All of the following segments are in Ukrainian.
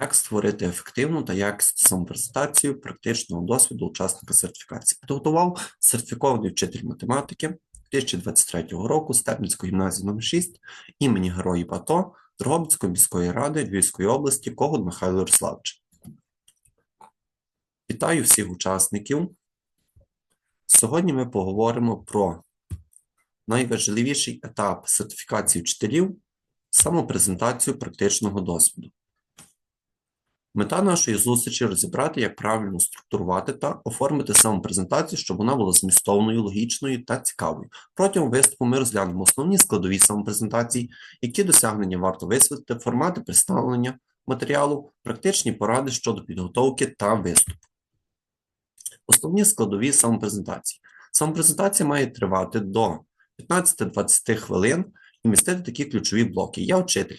Як створити ефективну та якісну самопрезентацію практичного досвіду учасника сертифікації? Підготував сертифікований вчитель математики 2023 року Степницької гімназії номер 6 імені Героїв АТО Дрогобицької міської ради Львівської області Когут Михайло Ярославович. Вітаю всіх учасників. Сьогодні ми поговоримо про найважливіший етап сертифікації вчителів самопрезентацію практичного досвіду. Мета нашої зустрічі розібрати, як правильно структурувати та оформити самопрезентацію, щоб вона була змістовною, логічною та цікавою. Протягом виступу ми розглянемо основні складові самопрезентації, які досягнення варто висвітлити, формати представлення матеріалу, практичні поради щодо підготовки та виступу. Основні складові самопрезентації. Самопрезентація має тривати до 15-20 хвилин і містити такі ключові блоки. Я вчитель.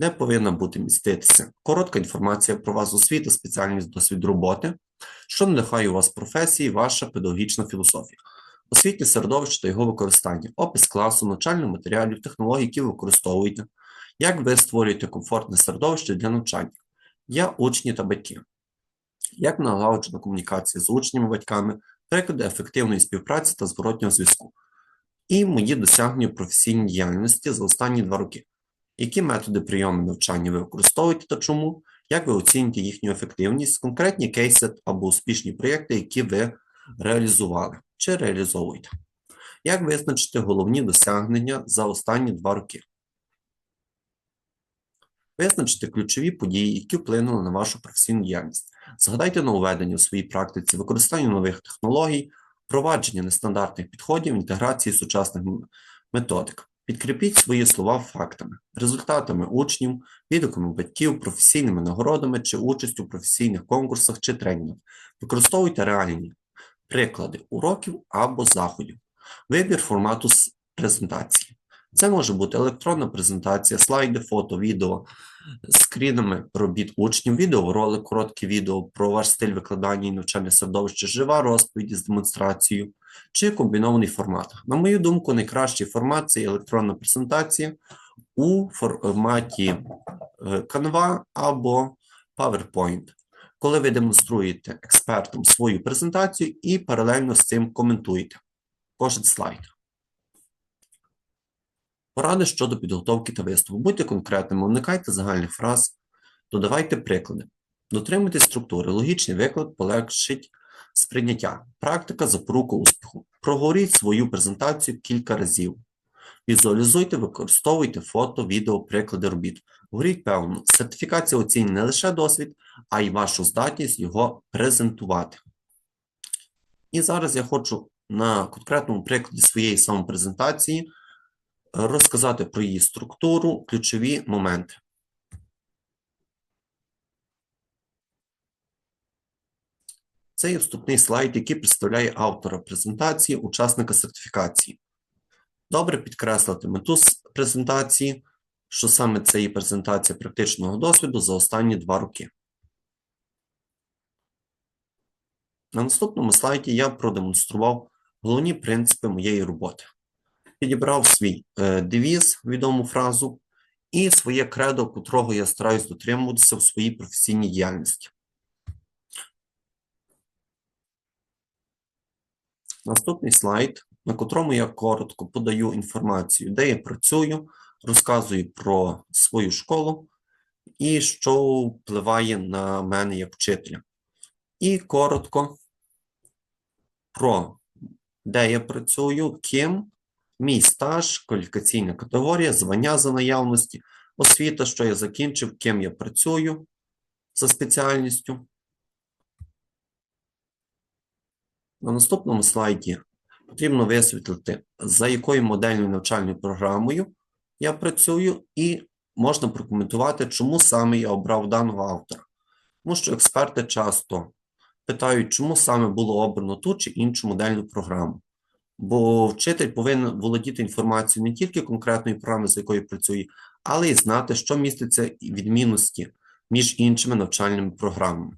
Не повинна бути міститися коротка інформація про вас, освіта, спеціальність, досвід роботи, що надихає у вас професії, ваша педагогічна філософія, освітнє середовище та його використання, опис класу, навчальних матеріалів, технологій, які ви використовуєте, як ви створюєте комфортне середовище для навчання, я учні та батьки, як налагоджена комунікація з учнями, батьками, приклади ефективної співпраці та зворотнього зв'язку, і мої досягнення в професійній діяльності за останні два роки. Які методи прийому навчання ви використовуєте та чому? Як ви оцінюєте їхню ефективність, конкретні кейси або успішні проєкти, які ви реалізували чи реалізовуєте? Як визначити головні досягнення за останні два роки? Визначити ключові події, які вплинули на вашу професійну діяльність. Згадайте нововведення у своїй практиці, використання нових технологій, впровадження нестандартних підходів, інтеграції сучасних методик. Підкріпіть свої слова фактами, результатами учнів, відгуками батьків, професійними нагородами чи участю в професійних конкурсах чи тренінгах. Використовуйте реальні приклади уроків або заходів. Вибір формату презентації. Це може бути електронна презентація, слайди, фото, відео, скрінами робіт учнів, відеоролик, коротке відео про ваш стиль викладання і навчання середовища, жива розповідь з демонстрацією чи комбінований формат. На мою думку, найкращий формат це електронна презентація у форматі Canva або PowerPoint, коли ви демонструєте експертам свою презентацію і паралельно з цим коментуєте кожен слайд. Поради щодо підготовки та виступу. Будьте конкретними, уникайте загальних фраз, додавайте приклади. Дотримуйтесь структури. Логічний виклад полегшить сприйняття. Практика запорука успіху. Проговоріть свою презентацію кілька разів. Візуалізуйте, використовуйте фото, відео, приклади робіт. Говоріть певно, сертифікація оцінює не лише досвід, а й вашу здатність його презентувати. І зараз я хочу на конкретному прикладі своєї самопрезентації розказати про її структуру, ключові моменти. Це є вступний слайд, який представляє автора презентації, учасника сертифікації. Добре підкреслити мету презентації, що саме це є презентація практичного досвіду за останні два роки. На наступному слайді я продемонстрував головні принципи моєї роботи. Підібрав свій е, девіз, відому фразу, і своє кредо, котрого я стараюсь дотримуватися в своїй професійній діяльності. Наступний слайд, на котрому я коротко подаю інформацію, де я працюю, розказую про свою школу і що впливає на мене як вчителя. І коротко про де я працюю, ким, мій стаж, кваліфікаційна категорія, звання за наявності, освіта, що я закінчив, ким я працюю за спеціальністю. На наступному слайді потрібно висвітлити, за якою модельною навчальною програмою я працюю, і можна прокоментувати, чому саме я обрав даного автора. Тому що експерти часто питають, чому саме було обрано ту чи іншу модельну програму. Бо вчитель повинен володіти інформацією не тільки конкретної програми, з якою працює, але й знати, що міститься відмінності між іншими навчальними програмами.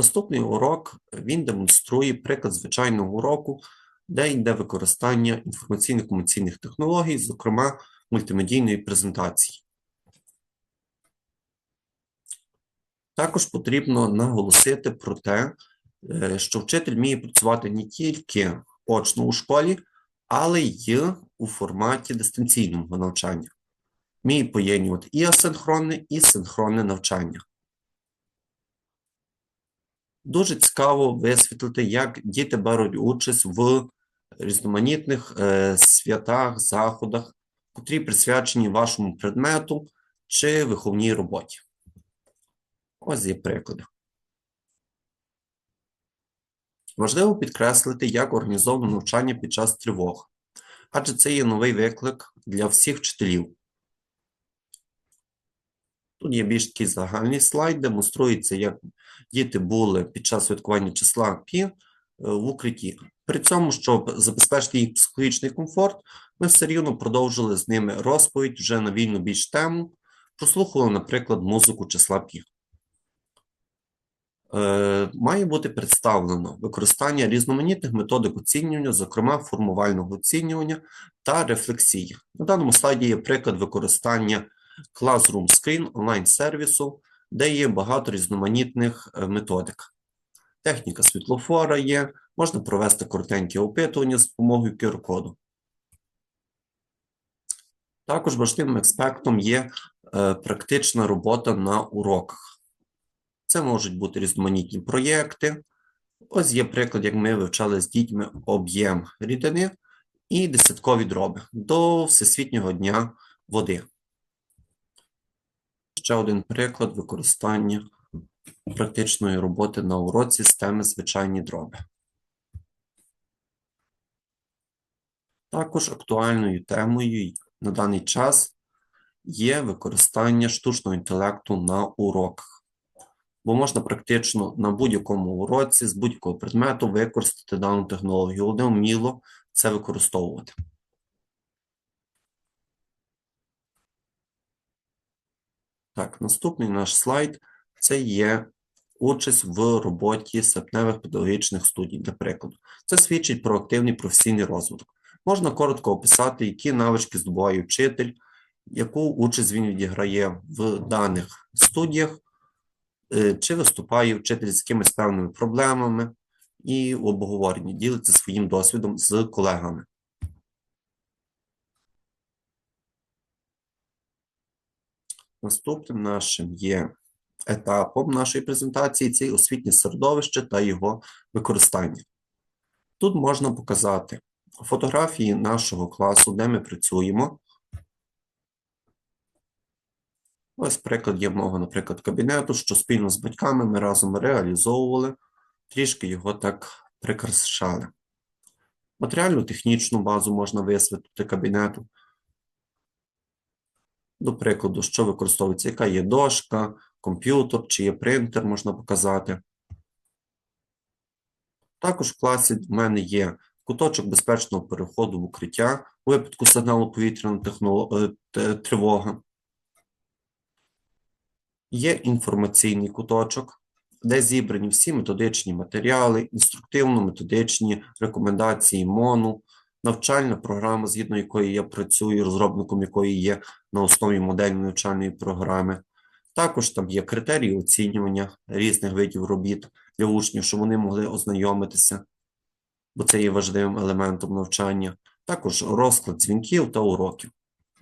Наступний урок він демонструє приклад звичайного уроку де йде використання інформаційно-комуніційних технологій, зокрема мультимедійної презентації. Також потрібно наголосити про те, е, що вчитель вміє працювати не тільки очно у школі, але й у форматі дистанційного навчання. Вміє поєднувати і асинхронне, і синхронне навчання. Дуже цікаво висвітлити, як діти беруть участь в різноманітних е, святах, заходах, котрі присвячені вашому предмету чи виховній роботі. Ось є приклади. Важливо підкреслити, як організовано навчання під час тривог, адже це є новий виклик для всіх вчителів. Тут є більш такий загальний слайд, демонструється, як діти були під час святкування числа Пі е, в укритті. При цьому, щоб забезпечити їх психологічний комфорт, ми все рівно продовжили з ними розповідь вже на вільну більш тему, прослухали, наприклад, музику числа Пі. Е, має бути представлено використання різноманітних методик оцінювання, зокрема формувального оцінювання та рефлексії. На даному слайді є приклад використання Classroom Screen онлайн-сервісу, де є багато різноманітних е, методик. Техніка світлофора є, можна провести коротенькі опитування з допомогою QR-коду. Також важливим аспектом є е, практична робота на уроках. Це можуть бути різноманітні проєкти. Ось є приклад, як ми вивчали з дітьми об'єм рідини і десяткові дроби до Всесвітнього дня води. Ще один приклад використання практичної роботи на уроці з теми звичайні дроби. Також актуальною темою на даний час є використання штучного інтелекту на уроках, бо можна практично на будь-якому уроці з будь-якого предмету використати дану технологію, головне вміло це використовувати. Так, наступний наш слайд це є участь в роботі серпневих педагогічних студій, для прикладу. Це свідчить про активний професійний розвиток. Можна коротко описати, які навички здобуває вчитель, яку участь він відіграє в даних студіях, е, чи виступає вчитель з якимись певними проблемами і в обговоренні ділиться своїм досвідом з колегами. Наступним нашим є етапом нашої презентації це освітнє середовище та його використання. Тут можна показати фотографії нашого класу, де ми працюємо. Ось приклад є мого, наприклад, кабінету, що спільно з батьками ми разом реалізовували, трішки його так прикрашали. Матеріальну технічну базу можна висвітлити кабінету. До прикладу, що використовується, яка є дошка, комп'ютер, чи є принтер, можна показати. Також в класі в мене є куточок безпечного переходу в укриття у випадку сигналу повітряна е, тривога. Є інформаційний куточок, де зібрані всі методичні матеріали, інструктивно-методичні рекомендації МОНу, навчальна програма, згідно якої я працюю, розробником якої є на основі модельної навчальної програми. Також там є критерії оцінювання різних видів робіт для учнів, щоб вони могли ознайомитися, бо це є важливим елементом навчання. Також розклад дзвінків та уроків,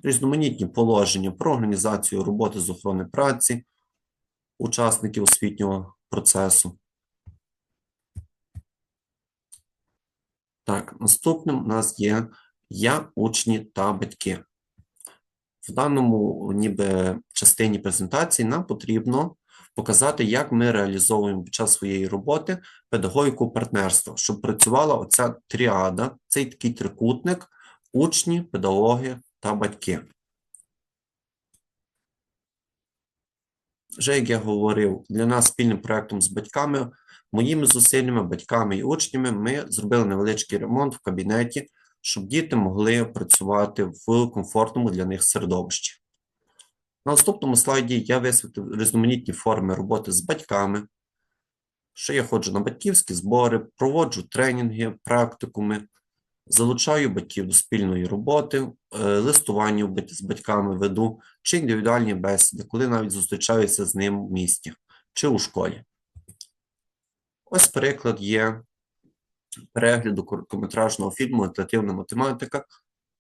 різноманітні положення про організацію роботи з охорони праці, учасників освітнього процесу. Так, наступним у нас є я, учні та батьки. В даному ніби частині презентації нам потрібно показати, як ми реалізовуємо під час своєї роботи педагогіку партнерства, щоб працювала оця тріада, цей такий трикутник, учні, педагоги та батьки. Вже як я говорив, для нас спільним проєктом з батьками, моїми зусиллями, батьками і учнями ми зробили невеличкий ремонт в кабінеті, щоб діти могли працювати в комфортному для них середовищі. На наступному слайді я висвітлив різноманітні форми роботи з батьками, що я ходжу на батьківські збори, проводжу тренінги, практикуми, Залучаю батьків до спільної роботи, е, листування з батьками веду, чи індивідуальні бесіди, коли навіть зустрічаюся з ним в місті чи у школі. Ось приклад є перегляду короткометражного фільму «Альтернативна математика»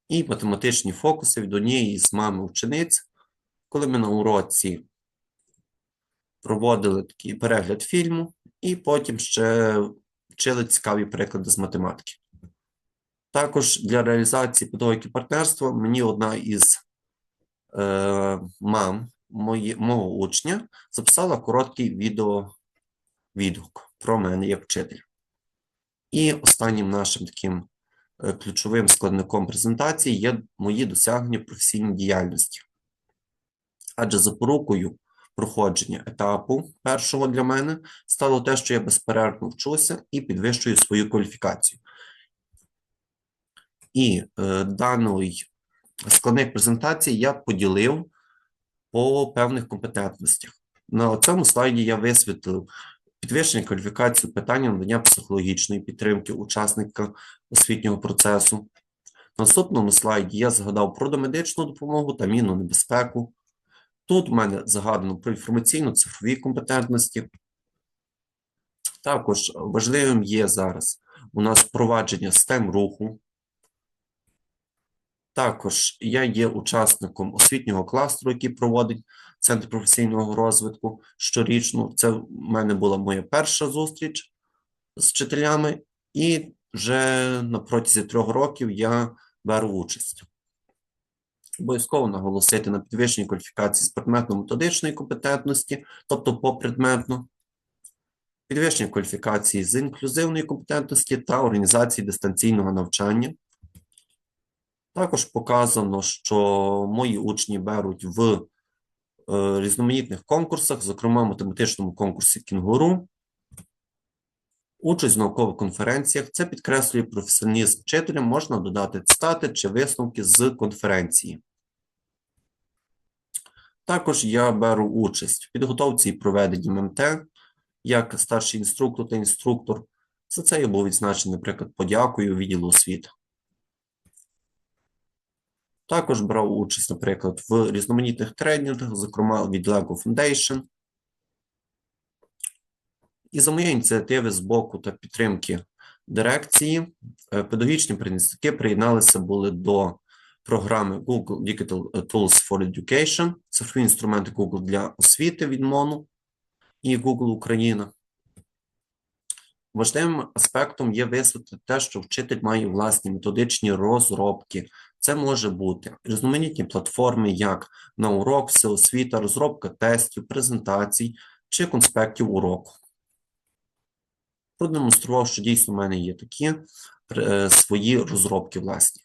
і математичні фокуси від однієї з мами учениць, коли ми на уроці проводили такий перегляд фільму, і потім ще вчили цікаві приклади з математики. Також для реалізації педагогіки партнерства мені одна із е, мам мої, мого учня записала короткий відео відгук про мене як вчителя. І останнім нашим таким е, ключовим складником презентації є мої досягнення в професійній діяльності. Адже запорукою проходження етапу першого для мене стало те, що я безперервно вчуся і підвищую свою кваліфікацію. І е, даний складник презентації я поділив по певних компетентностях. На цьому слайді я висвітлив підвищення кваліфікації питання надання психологічної підтримки учасника освітнього процесу. На наступному слайді я згадав про домедичну допомогу та мінну небезпеку. Тут в мене згадано про інформаційно-цифрові компетентності. Також важливим є зараз у нас впровадження STEM руху. Також я є учасником освітнього кластеру, який проводить Центр професійного розвитку щорічно. Це в мене була моя перша зустріч з вчителями, і вже на протязі трьох років я беру участь. Обов'язково наголосити на підвищенні кваліфікації з предметно-методичної компетентності, тобто попредметно, підвищення кваліфікації з інклюзивної компетентності та організації дистанційного навчання. Також показано, що мої учні беруть в е, різноманітних конкурсах, зокрема математичному конкурсі Кінгуру, участь в наукових конференціях. Це підкреслює професіоналізм вчителя, можна додати цитати чи висновки з конференції. Також я беру участь в підготовці і проведенні ММТ як старший інструктор та інструктор. За це я був відзначений, наприклад, подякою відділу освіти. Також брав участь, наприклад, в різноманітних тренінгах, зокрема від LEGO Foundation. І за моєї ініціативи з боку та підтримки дирекції, е, педагогічні працівники приєдналися були до програми Google Digital Tools for Education, цифрові інструменти Google для освіти від МОНу і Google Україна. Важливим аспектом є висвітлити те, що вчитель має власні методичні розробки. Це може бути різноманітні платформи, як на урок, всеосвіта, розробка тестів, презентацій чи конспектів уроку. Продемонстрував, що дійсно в мене є такі е, свої розробки власні.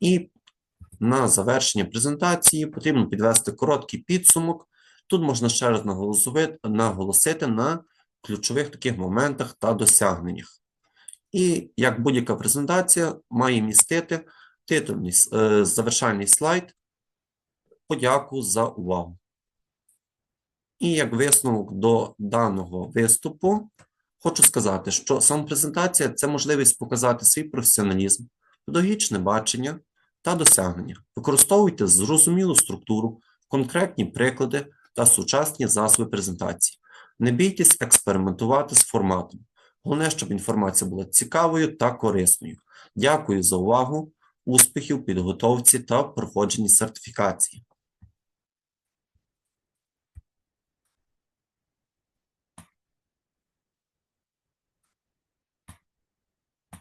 І на завершення презентації потрібно підвести короткий підсумок. Тут можна ще раз наголосити, наголосити на ключових таких моментах та досягненнях. І як будь-яка презентація має містити титульний е, завершальний слайд. Подяку за увагу. І як висновок до даного виступу, хочу сказати, що самопрезентація це можливість показати свій професіоналізм, педагогічне бачення та досягнення. Використовуйте зрозумілу структуру, конкретні приклади та сучасні засоби презентації. Не бійтесь експериментувати з форматом. Головне, щоб інформація була цікавою та корисною. Дякую за увагу, успіхів, підготовці та проходженні сертифікації.